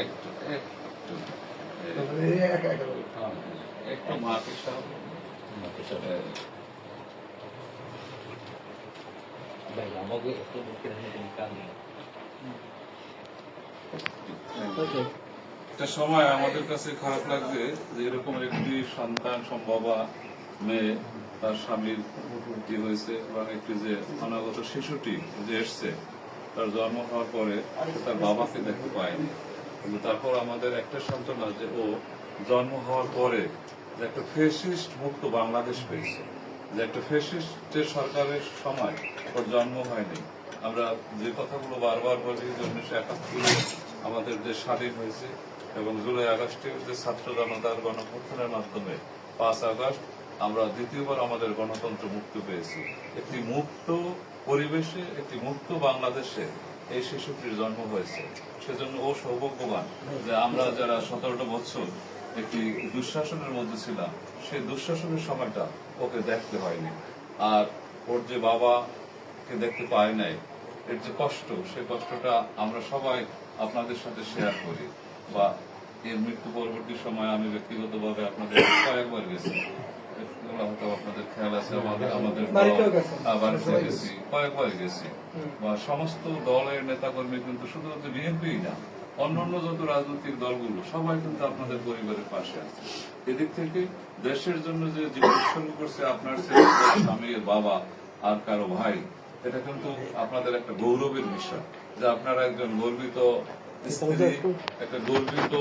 একটু একটু মাটি সব। আমাকে রেখে সময় আমাদের কাছে খারাপ লাগবে যে এরকম একটি সন্তান সম্ভবা মেয়ে তার স্বামীর কি হয়েছে এবং একটি যে অনাগত শিশুটি যে এসছে তার জন্ম হওয়ার পরে তার বাবাকে দেখতে পায়নি। তারপর আমাদের একটা সান্ত্বনা যে ও জন্ম হওয়ার পরে যে একটা ফেসিস্ট মুক্ত বাংলাদেশ পেয়েছে। যে একটা ফেসিস্টের সরকারের সময় ওর জন্ম হয়নি। আমরা যে কথাগুলো বারবার বলি যে উনিশশো একাত্তরে আমাদের যে স্বাধীন হয়েছে এবং জুলাই আগস্টের যে ছাত্র জনতার গণপ্রথানের মাধ্যমে পাঁচ আগস্ট আমরা দ্বিতীয়বার আমাদের গণতন্ত্র মুক্তি পেয়েছি। একটি মুক্ত পরিবেশে, একটি মুক্ত বাংলাদেশে এই শিশুটির জন্ম হয়েছে। সেজন্য ও সৌভাগ্যবান যে আমরা যারা সতেরোটা বছর একটি দুঃশাসনের মধ্যে ছিলাম, সেই দুঃশাসনের সময়টা ওকে দেখতে হয়নি। আর ওর যে বাবাকে দেখতে পায় নাই, এর যে কষ্ট, সেই কষ্টটা আমরা সবাই আপনাদের সাথে শেয়ার করি। বা এর মৃত্যু পরবর্তী সময় আমি ব্যক্তিগতভাবে আপনাদের কয়েকবার গেছি। এগুলো আপনাদের খেয়াল আছে আমাদের আমাদের বাড়িতেও গেছেন। হ্যাঁ, বাড়িতে গেছি। কয়েকবার গেছি। বা সমস্ত দলের নেতাকর্মী কিন্তু শুধুমাত্র বিএনপি না অন্যান্য যত রাজনৈতিক দলগুলো সবাই কিন্তু আপনাদের পরিবারের পাশে আছে। এদিক থেকে দেশের জন্য যে জীবন উৎসর্গ করছে আপনার ছেলে স্বামীর বাবা আর কারও ভাই এটা কিন্তু আপনাদের একটা গৌরবের বিষয় যে আপনারা একজন গর্বিত একটা গর্বিত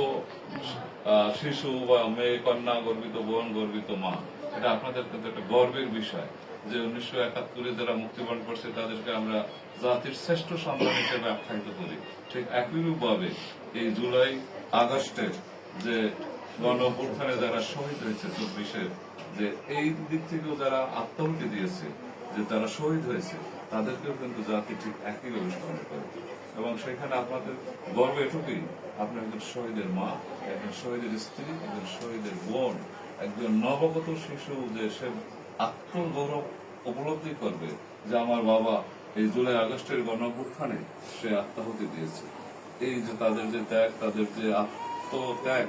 আহ, শিশু বা মেয়ে কন্যা গর্বিত বোন গর্বিত মা। এটা আপনাদের কিন্তু একটা গর্বের বিষয় যে উনিশশো একাত্তরে যারা মুক্তিবরণ করছে, তাদেরকে আমরা জাতির শ্রেষ্ঠ সন্তান হিসেবে আখ্যায়িত করি। ঠিক একইরূপ ভাবে এই জুলাই আগস্টের যে গণ যারা শহীদ হয়েছে চব্বিশের যে এই দিক থেকেও যারা আত্মাহুতি দিয়েছে, যে তারা শহীদ হয়েছে, তাদেরকেও কিন্তু জাতি ঠিক একইভাবে স্মরণ করে। এবং সেখানে আপনাদের গর্ব এটুকুই, আপনার একজন শহীদের মা, একজন শহীদের স্ত্রী, একজন শহীদের বোন একজন নবগত শিশু যে সে আত্মগৌরব উপলব্ধি করবে যে আমার বাবা এই জুলাই আগস্টের গণঅভ্যুত্থানে সে আত্মাহুতি দিয়েছে। এই যে তাদের যে ত্যাগ, তাদের যে আত্মত্যাগ,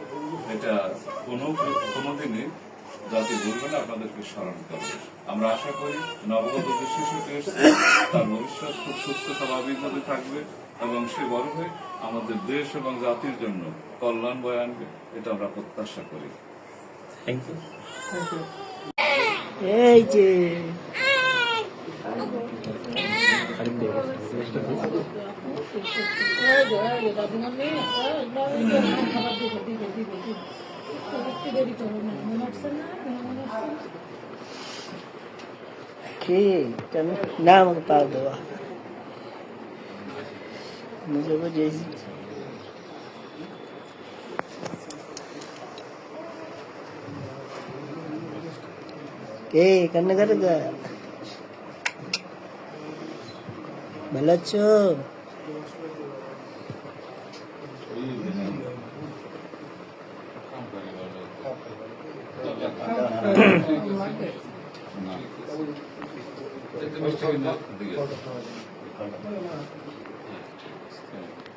এটা কোনো কোনোদিনই জাতি বলবে না, আপনাদেরকে স্মরণ করবে। আমরা আশা করি নবগত যে শিশুটি এসছে, তার ভবিষ্যৎ খুব সুস্থ, স্বাভাবিকভাবে থাকবে এবং সে বড় হয়ে আমাদের দেশ এবং জাতির জন্য কল্যাণ বয়ে আনবে, এটা আমরা প্রত্যাশা করি। Thank you Thank you. এই যে। কে? কেন? না আমাকে পাও দেওয়া। মুঝে বুঝেছি কে কান্না করে গা ভালো আছো?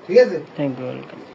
ঠিক আছে। Thank you welcome